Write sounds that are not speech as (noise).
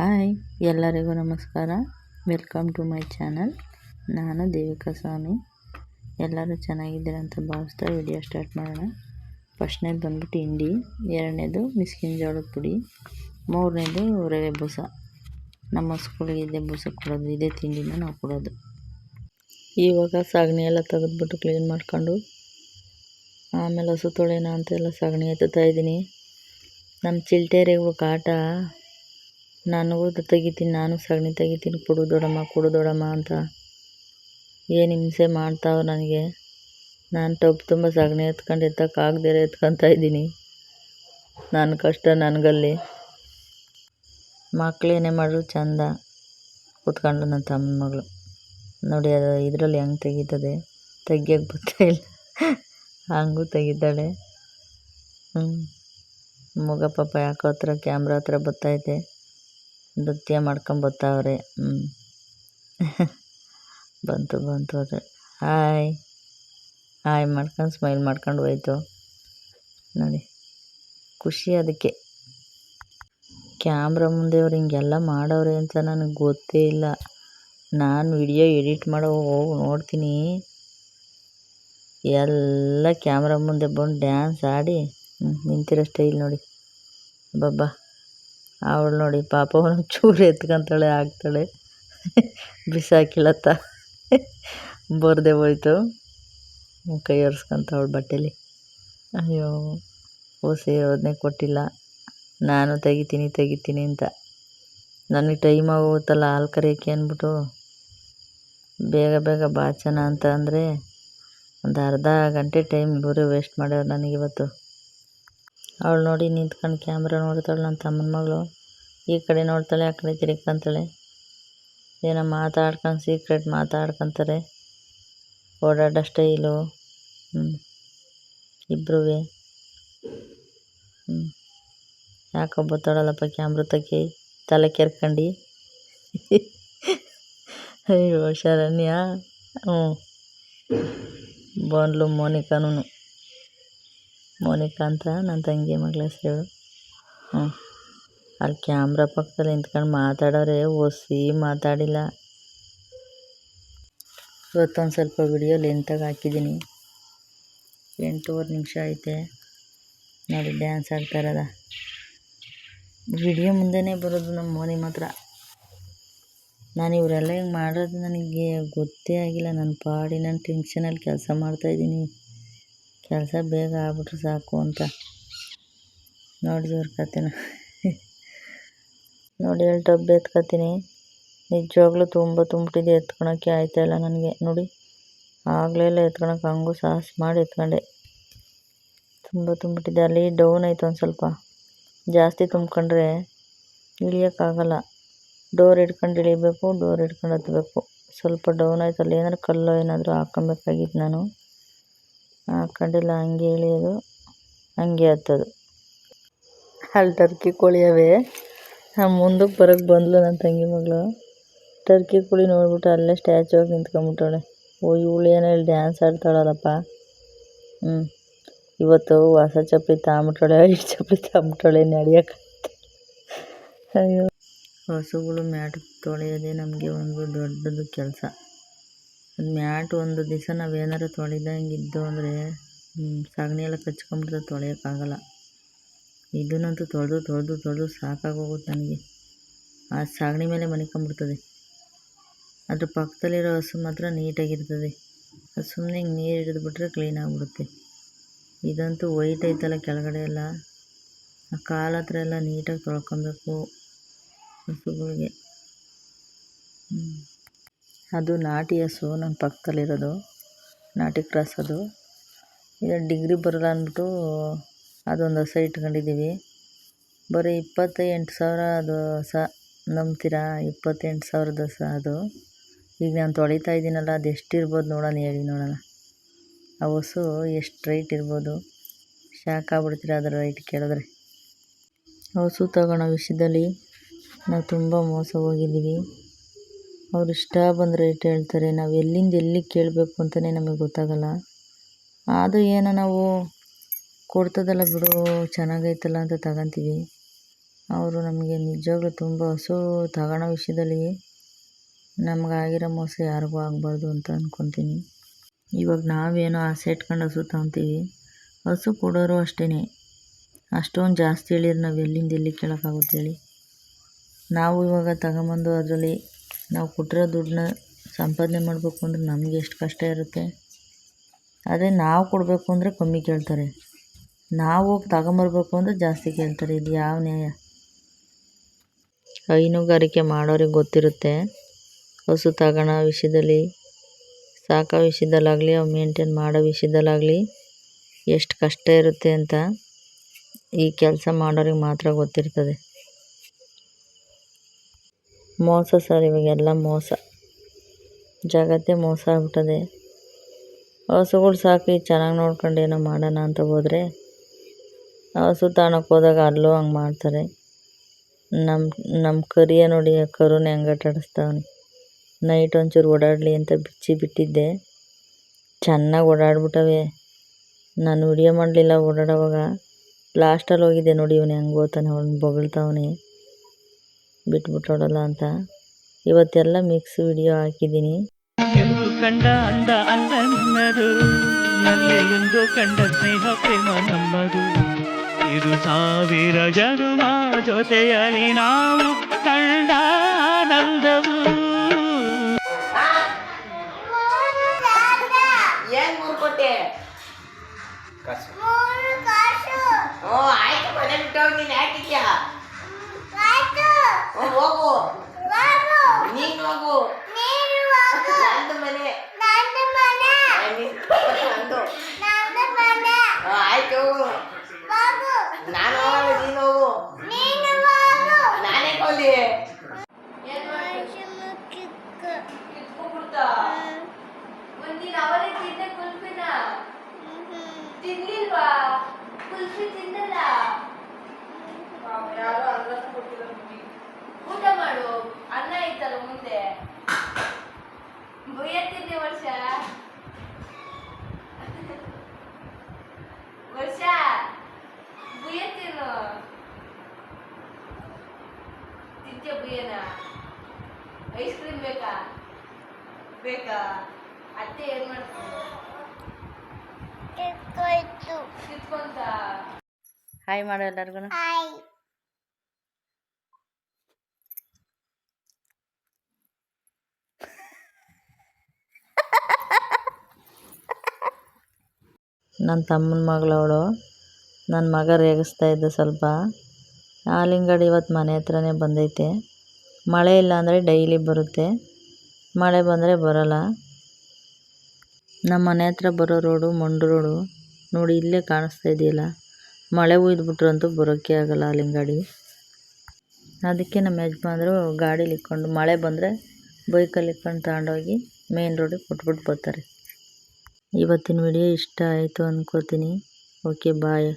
Hi, ಎಲ್ಲರಿಗೂ ನಮಸ್ಕಾರ. Welcome to my channel ನಾನು ದೇವಿಕಾ ಸ್ವಾಮಿ. ಎಲ್ಲರೂ ಚೆನ್ನಾಗಿದ್ದೀರ ಅಂತ ಭಾವಿಸ್ತಾ ವಿಡಿಯೋ ಸ್ಟಾರ್ಟ್ ಮಾಡೋಣ. ಫಸ್ಟ್ನೇದು ಬಂದ್ಬಿಟ್ಟು ಹಿಂಡಿ, ಎರಡನೇದು ಮಿಸ್ಕಿನ ಜೋಳದ ಪುಡಿ, ಮೂರನೇದು ರವೆ ಬೂಸ ನಮ್ಮ ಸ್ಕೂಲಿಗೆ ಇದೇ ಬೂಸ ಕೊಡೋದು, ಇದೇ ತಿಂಡಿನ ನಾವು ಕೊಡೋದು. ಇವಾಗ ಸಗಣಿ ಎಲ್ಲ ತೆಗೆದ್ಬಿಟ್ಟು ಕ್ಲೀನ್ ಮಾಡ್ಕೊಂಡು, ಆಮೇಲೆ ಹಸು ತೊಳೆಯೋಣ ಅಂತೆಲ್ಲ ಸಗಣಿ ಎತ್ತುತ್ತಾ ಇದ್ದೀನಿ. ನಮ್ಮ ಚಿಲ್ಟೇರಿಗಳು ಕಾಟ ನನಗೂ ತೆಗಿತೀನಿ, ನಾನು ಸಗಣಿ ತೆಗಿತೀನಿ, ಕೊಡು ದೊಡ್ಡಮ್ಮ ಕೊಡು ದೊಡ್ಡಮ್ಮ ಅಂತ. ಏನು ಹಿಂಸೆ ಮಾಡ್ತಾವೆ ನನಗೆ? ನಾನು ಟಬ್ ತುಂಬ ಸಗಣಿ ಎತ್ಕೊಂಡು ಎತ್ತಕ್ಕಾಗ್ದಿರ ಎತ್ಕೊತಾ ಇದ್ದೀನಿ. ನನ್ನ ಕಷ್ಟ ನನಗಲ್ಲಿ. ಮಕ್ಕಳೇನೇ ಮಾಡಿದ್ರು ಚಂದ ಕೂತ್ಕೊಂಡು ನನ್ನ ತಮ್ಮ ಮಗಳು. ನೋಡಿ ಅದು ಇದರಲ್ಲಿ ಹೆಂಗೆ ತೆಗೀತದೆ? ತೆಗಿಯೋಕೆ ಬರ್ತಾ ಇಲ್ಲ. ಹಂಗೂ ತೆಗಿತಾಳೆ. ಹ್ಞೂ ಮಗ ಪಾಪ ಯಾಕೋ ಹತ್ರ ಕ್ಯಾಮ್ರಾ ಹತ್ರ ಬರ್ತೈತೆ ನೃತ್ಯ ಮಾಡ್ಕೊಂಬತ್ತವ್ರೆ ಹ್ಞೂ (laughs) ಬಂತು ಬಂತು ಅದು. ಹಾಯ್ ಹಾಯ್ ಮಾಡ್ಕೊಂಡು ಸ್ಮೈಲ್ ಮಾಡ್ಕೊಂಡು ಹೋಯ್ತು. ನೋಡಿ, ಖುಷಿ ಅದಕ್ಕೆ. ಕ್ಯಾಮ್ರಾ ಮುಂದೆ ಅವ್ರು ಹಿಂಗೆಲ್ಲ ಮಾಡವ್ರೆ ಅಂತ ನನಗೆ ಗೊತ್ತೇ ಇಲ್ಲ. ನಾನು ವಿಡಿಯೋ ಎಡಿಟ್ ಮಾಡೋ ಹೋಗಿ ನೋಡ್ತೀನಿ. ಎಲ್ಲ ಕ್ಯಾಮ್ರಾ ಮುಂದೆ ಬಂದು ಡ್ಯಾನ್ಸ್ ಆಡಿ ನಿಂತಿರೋ ಸ್ಟೈಲ್ ನೋಡಿ. ಬಬ್ಬಾ. ಅವಳು ನೋಡಿ ಪಾಪ ಅವನು ಚೂರು ಎತ್ಕೊಂತಾಳೆ, ಆಗ್ತಾಳೆ. ಬಿಸಾಕಿಳತ್ತ ಬರದೆ ಹೋಯ್ತು. ಕೈ ಒರೆಸ್ಕೊಂತಾವಳು ಬಟ್ಟೆಲಿ. ಅಯ್ಯೋ, ಓಸಿ ಅದನ್ನೇ ಕೊಟ್ಟಿಲ್ಲ. ನಾನು ತೆಗಿತೀನಿ ತೆಗಿತೀನಿ ಅಂತ. ನನಗೆ ಟೈಮ್ ಆಗೋಗುತ್ತಲ್ಲ ಹಾಲು ಕರಿಯೋಕ್ಕೆ ಅಂದ್ಬಿಟ್ಟು. ಬೇಗ ಬೇಗ ಬಾಚನ ಅಂತ ಅಂದರೆ ಒಂದು ಅರ್ಧ ಗಂಟೆ ಟೈಮ್ ಬರೀ ವೇಸ್ಟ್ ಮಾಡ್ಯಾರ ನನಗಿವತ್ತು ಅವಳು ನೋಡಿ ನಿಂತ್ಕೊಂಡು ಕ್ಯಾಮ್ರಾ ನೋಡ್ತಾಳೆ ನನ್ನ ತಮ್ಮನ ಮಗಳು. ಈ ಕಡೆ ನೋಡ್ತಾಳೆ, ಆ ಕಡೆ ತಿರ್ಕೊಂತಾಳೆ. ಏನೋ ಮಾತಾಡ್ಕೊಂಡು ಸೀಕ್ರೆಟ್ ಮಾತಾಡ್ಕೊತಾರೆ. ಓಡಾಡೋ ಸ್ಟೈಲು ಹ್ಞೂ ಇಬ್ಬರೂ ಹ್ಞೂ ಯಾಕೋ ಬತ್ತಾಳಲ್ಲಪ್ಪ ಕ್ಯಾಮ್ರಾ ತಕ್ಕಿ ತಲೆ ಕೆರ್ಕಂಡು. ಅಯ್ಯೋ, ಶರಣ್ಯ. ಹ್ಞೂ ಬಂದ್ಲು ಮೋನಿಕಾನು ಮೋನಿಕಾ ಅಂತ ನನ್ನ ತಂಗಿ ಮಗಳ ಹೆಸರು. ಹ್ಞೂ ಅಲ್ಲಿ ಕ್ಯಾಮ್ರಾ ಪಕ್ಕದಲ್ಲಿ ನಿಂತ್ಕೊಂಡು ಮಾತಾಡೋರೆ ಒಸಿ ಮಾತಾಡಿಲ್ಲ. ಇವತ್ತೊಂದು ಸ್ವಲ್ಪ ವಿಡಿಯೋ ಲೆಂತಾಗಿ ಹಾಕಿದ್ದೀನಿ. ಎಂಟೂವರೆ ನಿಮಿಷ ಐತೆ. ನೋಡಿ ಡ್ಯಾನ್ಸ್ ಆಡ್ತಾ ಇರೋದ ವಿಡಿಯೋ ಮುಂದೆನೇ ಬರೋದು ನಮ್ಮ ಮೋನಿ ಮಾತ್ರ. ನಾನು ಇವರೆಲ್ಲ ಹಿಂಗೆ ಮಾಡೋದು ನನಗೆ ಗೊತ್ತೇ ಆಗಿಲ್ಲ. ನನ್ನ ಪಾಡಿ, ನಾನು ಟೆನ್ಷನಲ್ಲಿ ಕೆಲಸ ಮಾಡ್ತಾಯಿದ್ದೀನಿ ಕೆಲಸ ಬೇಗ ಆಗ್ಬಿಟ್ರೆ ಸಾಕು ಅಂತ. ನೋಡಿ ಕತೆನ ನೋಡಿ ಎರಡು ಡಬ್ಬಿ ಎತ್ಕೊತೀನಿ. ನಿಜವಾಗ್ಲೂ ತುಂಬ ತುಂಬಿಟ್ಟಿದೆ ಎತ್ಕೊಳಕ್ಕೆ ಇಲ್ಲ ನನಗೆ. ನೋಡಿ ಆಗಲೆಲ್ಲ ಎತ್ಕೊಳಕ್ಕೆ, ಹಂಗೂ ಸಾಹಸ ಮಾಡಿ ಎತ್ಕೊಂಡೆ. ತುಂಬ ತುಂಬಿಟ್ಟಿದೆ ಅಲ್ಲಿ ಡೌನ್ ಆಯ್ತು ಒಂದು ಸ್ವಲ್ಪ. ಜಾಸ್ತಿ ತುಂಬ್ಕೊಂಡ್ರೆ ಇಳಿಯೋಕ್ಕಾಗಲ್ಲ. ಡೋರ್ ಹಿಡ್ಕೊಂಡು ಇಳಿಬೇಕು, ಡೋರ್ ಹಿಡ್ಕೊಂಡು ಹತ್ಬೇಕು. ಸ್ವಲ್ಪ ಡೌನ್ ಆಯ್ತು, ಅಲ್ಲಿ ಏನಾದ್ರು ಕಲ್ಲು ಏನಾದರೂ ಹಾಕೊಬೇಕಾಗಿತ್ತು ನಾನು. ಹಾಕ್ಕೊಂಡಿಲ್ಲ ಹಂಗೆ ಇಳಿಯೋದು ಹಂಗೆ ಹತ್ತೋದು ಅಲ್ಲಿ ಟರ್ಕಿ ಕೋಳಿ ಅವೇ. ಮುಂದಕ್ಕೆ ಬರೋಕ್ಕೆ ಬಂದ್ಲು ನನ್ನ ತಂಗಿ ಮಗಳು. ಟರ್ಕಿ ಕೋಳಿ ನೋಡ್ಬಿಟ್ಟು ಅಲ್ಲೇ ಸ್ಟ್ಯಾಚು ಆಗಿ ನಿಂತ್ಕೊಂಬಿಟ್ಟವಳೆ ಓ, ಇವಳು ಏನೋ ಇಲ್ಲಿ ಡ್ಯಾನ್ಸ್ ಆಡ್ತಾಳಲ್ಲಪ್ಪ. ಹ್ಞೂ ಇವತ್ತು ಹೊಸ ಚಪ್ಪಲಿ ತಗೊಂಬಿಟ್ಟವಳೆ ಐದು ಚಪ್ಪಲಿ ತಗೊಂಬಿಟ್ಟವಳೆ ನಡೆಯೋಕೆ ಅಯ್ಯೋ. ಹಸುಗಳು ಮ್ಯಾಟ್ ತೊಳೆಯೋದೇ ನಮಗೆ ಒಂದು ದೊಡ್ಡದು ಕೆಲಸ. ಮ್ಯಾಟ್ ಒಂದು ದಿವಸ ನಾವೇನಾರು ತೊಳೆದಂಗೆ ಇದ್ದು ಅಂದರೆ ಸಗಣಿ ಎಲ್ಲ ಕಚ್ಕೊಂಬಿಡ್ತದೆ ತೊಳೆಯೋಕ್ಕಾಗಲ್ಲ. ಇದನ್ನಂತೂ ತೊಳೆದು ತೊಳೆದು ತೊಳೆದು ಸಾಕಾಗೋಗುತ್ತೆ ನನಗೆ. ಆ ಸಗಣಿ ಮೇಲೆ ಮನಿಕೊಂಬಿಡ್ತದೆ ಅದ್ರ ಪಕ್ಕದಲ್ಲಿರೋ ಹಸು ಮಾತ್ರ ನೀಟಾಗಿರ್ತದೆ. ಅದು ಸುಮ್ಮನೆ ಹಿಂಗೆ ನೀರು ಹಿಡಿದ್ಬಿಟ್ರೆ ಕ್ಲೀನ್ ಆಗಿಬಿಡುತ್ತೆ. ಇದಂತೂ ವೈಟ್ ಐತಲ್ಲ ಕೆಳಗಡೆ ಎಲ್ಲ. ಆ ಕಾಲು ಹತ್ರ ಎಲ್ಲ ನೀಟಾಗಿ ತೊಳ್ಕೊಬೇಕು ಹಸುಗಳಿಗೆ. ಅದು ನಾಟಿ ಹಸು ನನ್ನ ಪಕ್ಕದಲ್ಲಿರೋದು, ನಾಟಿ ಕ್ರಾಸ್ ಅದು. ಇದು ಡಿಗ್ರಿ ಬರಲ್ಲ ಅಂದ್ಬಿಟ್ಟು ಅದೊಂದು ಹೊಸ ಇಟ್ಕೊಂಡಿದ್ದೀವಿ. ಬರೀ ಇಪ್ಪತ್ತೆಂಟು ಸಾವಿರ ಅದು ಹಸ, ನಂಬ್ತೀರಾ? ಇಪ್ಪತ್ತೆಂಟು ಸಾವಿರದ ಹಸ ಅದು. ಈಗ ನಾನು ತೊಳಿತಾ ಇದ್ದೀನಲ್ಲ, ಅದು ಎಷ್ಟಿರ್ಬೋದು ನೋಡೋಣ, ಹೇಳಿ ನೋಡೋಣ. ಆ ಹಸು ಎಷ್ಟು ರೈಟ್ ಇರ್ಬೋದು? ಶಾಕ್ ಆಗ್ಬಿಡ್ತೀರ ಅದರ ರೈಟ್ ಕೇಳಿದ್ರೆ? ಹಸು ತಗೊಳ್ಳೋ ವಿಷಯದಲ್ಲಿ ನಾವು ತುಂಬ ಮೋಸ ಹೋಗಿದ್ದೀವಿ. ಅವ್ರು ಇಷ್ಟ ಬಂದ ರೇಟ್ ಹೇಳ್ತಾರೆ, ನಾವು ಎಲ್ಲಿಂದ ಎಲ್ಲಿಗೆ ಕೇಳಬೇಕು ಅಂತಲೇ ನಮಗೆ ಗೊತ್ತಾಗಲ್ಲ. ಆದರೂ ಏನೋ ನಾವು ಕೊಡ್ತದಲ್ಲ ಬಿಡು, ಚೆನ್ನಾಗೈತಲ್ಲ ಅಂತ ತಗೊತೀವಿ. ಅವರು ನಮಗೆ ನಿಜವಾಗ್ಲೂ ತುಂಬ ಹಸು ತಗೊಳ್ಳೋ ವಿಷಯದಲ್ಲಿ ನಮಗಾಗಿರೋ ಮೋಸ ಯಾರಿಗೂ ಆಗಬಾರ್ದು ಅಂತ ಅಂದ್ಕೊತೀನಿ ಇವಾಗ ನಾವೇನೋ ಆಸೆ ಇಟ್ಕೊಂಡು ಹಸು ತಗೊತೀವಿ. ಹಸು ಕೊಡೋರು ಅಷ್ಟೇ ಅಷ್ಟೊಂದು ಜಾಸ್ತಿ ಹೇಳಿದ್ರೆ ನಾವು ಎಲ್ಲಿಂದ ಎಲ್ಲಿ ಕೇಳೋಕ್ಕಾಗುತ್ತೇಳಿ ನಾವು ಇವಾಗ ತಗೊಂಬಂದು ಅದರಲ್ಲಿ ನಾವು ಕೊಟ್ಟಿರೋ ದುಡ್ಡನ್ನ ಸಂಪಾದನೆ ಮಾಡಬೇಕು ಅಂದರೆ ನಮಗೆ ಎಷ್ಟು ಕಷ್ಟ ಇರುತ್ತೆ. ಅದೇ ನಾವು ಕೊಡಬೇಕು ಅಂದರೆ ಕಮ್ಮಿ ಕೇಳ್ತಾರೆ. ನಾವು ಹೋಗಿ ತಗೊಂಬರ್ಬೇಕು ಅಂದರೆ ಜಾಸ್ತಿ ಕೇಳ್ತಾರೆ. ಇದು ಯಾವ ನ್ಯಾಯ? ಹೈನುಗಾರಿಕೆ ಮಾಡೋರಿಗೆ ಗೊತ್ತಿರುತ್ತೆ. ಹಸು ತಗೋಣ ವಿಷಯದಲ್ಲಿ, ಸಾಕೋ ವಿಷಯದಲ್ಲಾಗಲಿ, ಅವು ಮೇಂಟೈನ್ ಮಾಡೋ ವಿಷಯದಲ್ಲಾಗಲಿ ಎಷ್ಟು ಕಷ್ಟ ಇರುತ್ತೆ ಅಂತ ಈ ಕೆಲಸ ಮಾಡೋರಿಗೆ ಮಾತ್ರ ಗೊತ್ತಿರ್ತದೆ. ಮೋಸ ಸರ್, ಇವಾಗೆಲ್ಲ ಮೋಸ. ಜಗತ್ತೇ ಮೋಸ ಆಗ್ಬಿಟ್ಟದೆ. ಹಸುಗಳು ಸಾಕಿ ಚೆನ್ನಾಗಿ ನೋಡ್ಕೊಂಡು ಏನೋ ಮಾಡೋಣ ಅಂತ ಹೋದರೆ, ಹಸು ತಾಣಕ್ಕೆ ಹೋದಾಗ ಅಲ್ಲೂ ಹಂಗೆ ಮಾಡ್ತಾರೆ. ನಮ್ಮ ನಮ್ಮ ಕರಿಯ ನೋಡಿ ಆ ಕರುನ ಹೆಂಗೆ ಆಟ ನೈಟ್ ಒಂಚೂರು ಓಡಾಡಲಿ ಅಂತ ಬಿಚ್ಚಿ ಬಿಟ್ಟಿದ್ದೆ. ಚೆನ್ನಾಗಿ ಓಡಾಡ್ಬಿಟ್ಟವೆ. ನಾನು ವಿಡಿಯೋ ಮಾಡಲಿಲ್ಲ ಓಡಾಡೋವಾಗ. ಲಾಸ್ಟಲ್ಲಿ ಹೋಗಿದ್ದೆ ನೋಡಿ ಇವನು ಹೆಂಗೆ ಓದ್ತಾನೆ, ಅವ್ನು ಬೊಗಳ್ತಾವನೆ. ಬಿಟ್ಬಿಟ್ಟೋಡಲ್ಲ ಅಂತ. ಇವತ್ತೆಲ್ಲ ಮಿಕ್ಸ್ ವಿಡಿಯೋ ಹಾಕಿದ್ದೀನಿ. ಕಂಡ ಅಂದ ಅಲ್ಲರು ನನ್ನದು ನಲ್ಲೆಂದು ಕಂಡ ಸ್ನೇಹ ಪ್ರೇಮ ನಮ್ಮದು. ಇದು ಸಾವಿರ ಜನುಮ ಜೊತೆಯಲ್ಲಿ ನಾವು ಕಂಡ ಆನಂದವು ಏನ್ ಮೂರು ಕೊಟ್ಟೆ? ಓ ಆಯ್ತು ಮನೆ ಬಿಟ್ಟೋಗಿ ನೀನು ಯಾಕಿದ್ಯಾ ಹೋಗು. ನೀನು ಹೋಗು. ನಂದು ಮನೆ. ನಂದು ಹಾಯ್ ಮಾಡು ಎಲ್ಲರಿಗೂ ನನ್ನ ತಮ್ಮನ ಮಗಳವಳು ಅವಳು. ನನ್ನ ಮಗ ರೇಗಿಸ್ತಾ ಇದ್ದ ಸ್ವಲ್ಪ. ಆಲಿಂಗಡಿ ಇವತ್ತು ಮನೆ ಹತ್ರನೇ ಬಂದೈತೆ. ಮಳೆ ಇಲ್ಲ ಅಂದರೆ ಡೈಲಿ ಬರುತ್ತೆ. ಮಳೆ ಬಂದರೆ ಬರಲ್ಲ. ನಮ್ಮ ಮನೆ ಹತ್ರ ಬರೋ ರೋಡು ಮಂಡು ರೋಡು ನೋಡಿ ಇಲ್ಲೇ ಕಾಣಿಸ್ತಾ ಇದೆಯಲ್ಲ? ಮಳೆ ಹುಯ್ದುಬಿಟ್ರಂತೂ ಬರೋಕ್ಕೆ ಆಗಲ್ಲ ಹಾಲಿನ ಗಾಡಿ ಅದಕ್ಕೆ ನಮ್ಮ ಯಜಮಾನರು ಗಾಡೀಲಿ ಇಕ್ಕೊಂಡು ಮಳೆ ಬಂದರೆ ಬೈಕಲ್ಲಿ ಇಕ್ಕೊಂಡು ತಗೊಂಡೋಗಿ ಮೇನ್ ರೋಡಿಗೆ ಕೊಟ್ಬಿಟ್ಟು ಬರ್ತಾರೆ. ಇವತ್ತಿನ ವಿಡಿಯೋ ಇಷ್ಟ ಆಯಿತು ಅಂದ್ಕೋತೀನಿ ಓಕೆ, ಬಾಯ್.